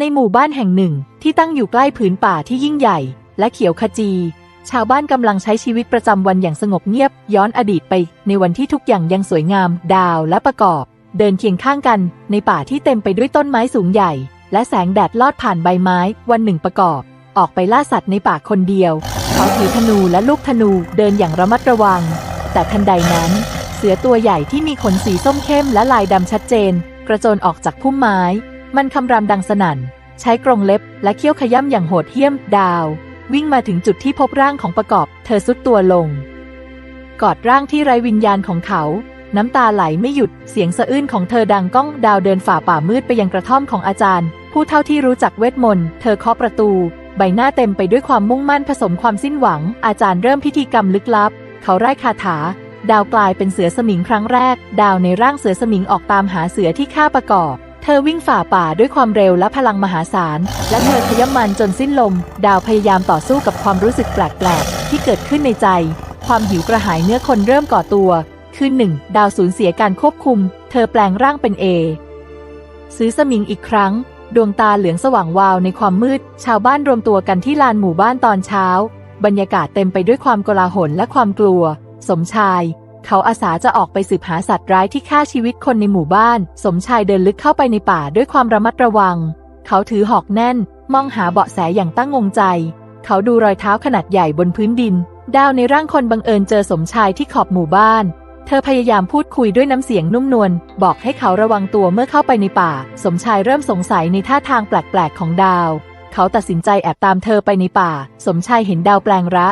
ในหมู่บ้านแห่งหนึ่งที่ตั้งอยู่ใกล้ผืนป่าที่ยิ่งใหญ่ และเขียวขจี ชาวบ้านกำลังใช้ชีวิตประจำวันอย่างสงบเงียบ ย้อนอดีตไป ในวันที่ทุกอย่างยังสวยงาม ดาวและประกอบ เดินเคียงข้างกัน ในป่าที่เต็มไปด้วยต้นไม้สูงใหญ่ และแสงแดดลอดผ่านใบไม้ วันหนึ่งประกอบ ออกไปล่าสัตว์ในป่าคนเดียว เขาถือธนูและลูกธนูเดินอย่างระมัดระวัง แต่ทันใดนั้น เสือตัวใหญ่ที่มีขนสีส้มเข้มและลายดำชัดเจน กระโจนออกจากพุ่มไม้ มันคำรามดังสนั่น ใช้กรงเล็บและเขี้ยวขย้ำอย่างโหดเหี้ยมดาว วิ่งมาถึงจุดที่พบร่างของประกอบ เธอสุดตัวลง กอดร่างที่ไร้วิญญาณของเขา น้ำตาไหลไม่หยุดเสียงสะอื้นของเธอดังก้องดาวเดินฝ่าป่ามืดไปยังกระท่อมของอาจารย์ ผู้เท่าที่รู้จักเวทมนต์เธอเคาะประตู ใบหน้าเต็มไปด้วยความมุ่งมั่นผสมความสิ้นหวัง อาจารย์เริ่มพิธีกรรมลึกลับ เขาไร้คาถาดาวกลายเป็นเสือสมิงครั้งแรก ดาวในร่างเสือสมิงออกตามหาเสือที่ฆ่าประกอบ เธอวิ่งฝ่าป่าด้วยความเร็วและพลังมหาศาล และเธอขย้ำมันจนสิ้นลม ดาวพยายามต่อสู้กับความรู้สึกแปลกๆ ที่เกิดขึ้นในใจ ความหิวกระหายเนื้อคนเริ่มก่อตัว คืนหนึ่งดาวสูญเสียการควบคุม เธอแปลงร่างเป็นเอ ซื้อสมิงอีกครั้ง ดวงตาเหลืองสว่างวาวในความมืด ชาวบ้านรวมตัวกันที่ลานหมู่บ้านตอนเช้า บรรยากาศเต็มไปด้วยความโกลาหลและความกลัว สมชาย เขาอาสาจะออกไปสืบหาสัตว์ร้ายที่ฆ่าชีวิตคนในหมู่บ้าน สมชายเดินลึกเข้าไปในป่าด้วยความระมัดระวัง เขาถือหอกแน่น มองหาเบาะแสอย่างตั้งงงใจ เขาดูรอยเท้าขนาดใหญ่บนพื้นดิน ดาวในร่างคนบังเอิญเจอสมชายที่ขอบหมู่บ้าน เธอพยายามพูดคุยด้วยน้ำเสียงนุ่มนวล บอกให้เขาระวังตัวเมื่อเข้าไปในป่า สมชายเริ่มสงสัยในท่าทางแปลกๆของดาว เขาตัดสินใจแอบตามเธอไปในป่า สมชายเห็นดาวแปลงระ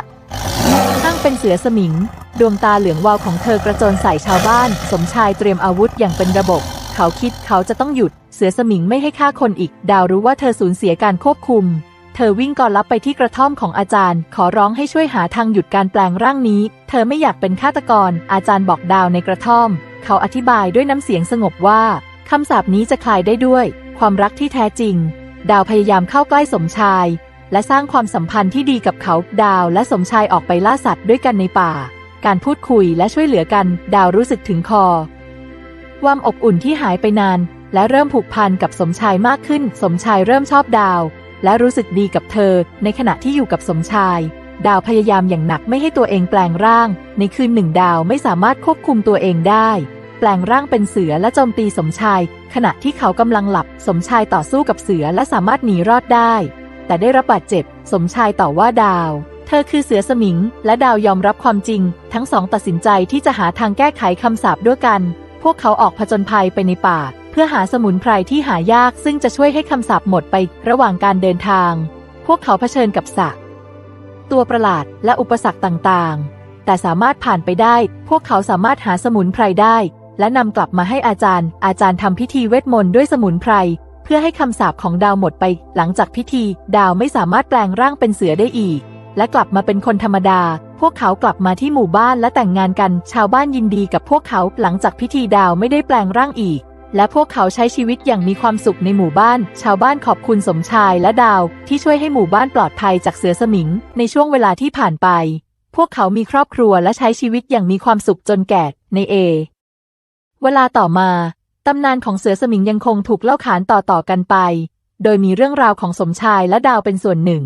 เป็นเสือสมิง ดวงตาเหลืองวาวของเธอกระโจนใส่ชาวบ้าน สมชายเตรียมอาวุธอย่างเป็นระบบ เขาคิดเขาจะต้องหยุด เสือสมิงไม่ให้ฆ่าคนอีก ดาวรู้ว่าเธอสูญเสียการควบคุม เธอวิ่งก่อนลับไปที่กระท่อมของอาจารย์ ขอร้องให้ช่วยหาทางหยุดการแปลงร่างนี้ เธอไม่อยากเป็นฆาตกร อาจารย์บอกดาวในกระท่อม เขาอธิบายด้วยน้ำเสียงสงบว่าคำสาปนี้จะคลายได้ด้วย ความรักที่แท้จริง ดาวพยายามเข้าใกล้สมชาย และสร้างความสัมพันธ์ที่ดีกับเขา ดาวและสมชายออกไปล่าสัตว์ด้วยกันในป่า การพูดคุยและช่วยเหลือกัน ดาวรู้สึกถึงคอ ความอบอุ่นที่หายไปนาน และเริ่มผูกพันกับสมชายมากขึ้น สมชายเริ่มชอบดาว และรู้สึกดีกับเธอ ในขณะที่อยู่กับสมชาย ดาวพยายามอย่างหนักไม่ให้ตัวเองแปลงร่าง ในคืนหนึ่งดาวไม่สามารถควบคุมตัวเองได้ แปลงร่างเป็นเสือและโจมตีสมชาย ขณะที่เขากำลังหลับ สมชายต่อสู้กับเสือและสามารถหนีรอดได้ แต่ได้รับบาดเจ็บ สมชายต่อว่าดาว เธอคือเสือสมิง และดาวยอมรับความจริง ทั้งสองตัดสินใจที่จะหาทางแก้ไขคำสาปด้วยกัน พวกเขาออกผจญภัยไปในป่า เพื่อหาสมุนไพรที่หายากซึ่งจะช่วยให้คำสาปหมดไประหว่างการเดินทาง พวกเขาเผชิญกับสักตัวประหลาดและอุปสรรคต่างๆ แต่สามารถผ่านไปได้ พวกเขาสามารถหาสมุนไพรได้ และนำกลับมาให้อาจารย์ อาจารย์ทำพิธีเวทมนต์ด้วยสมุนไพร พื่อให้คำสาปของดาวหมดไป หลังจากพิธี ดาวไม่สามารถแปลงร่างเป็นเสือได้อีก และกลับมาเป็นคนธรรมดา พวกเขากลับมาที่หมู่บ้านและแต่งงานกัน ชาวบ้านยินดีกับพวกเขาหลังจากพิธีดาวไม่ได้แปลงร่างอีก และพวกเขาใช้ชีวิตอย่างมีความสุขในหมู่บ้าน ชาวบ้านขอบคุณสมชายและดาว ที่ช่วยให้หมู่บ้านปลอดภัยจากเสือสมิง ในช่วงเวลาที่ผ่านไป พวกเขามีครอบครัวและใช้ชีวิตอย่างมีความสุขจนแก่ในเอ เวลาต่อมา ตำนานของเสือสมิงยังคงถูกเล่าขานต่อๆกันไป โดยมีเรื่องราวของสมชายและดาวเป็นส่วนหนึ่ง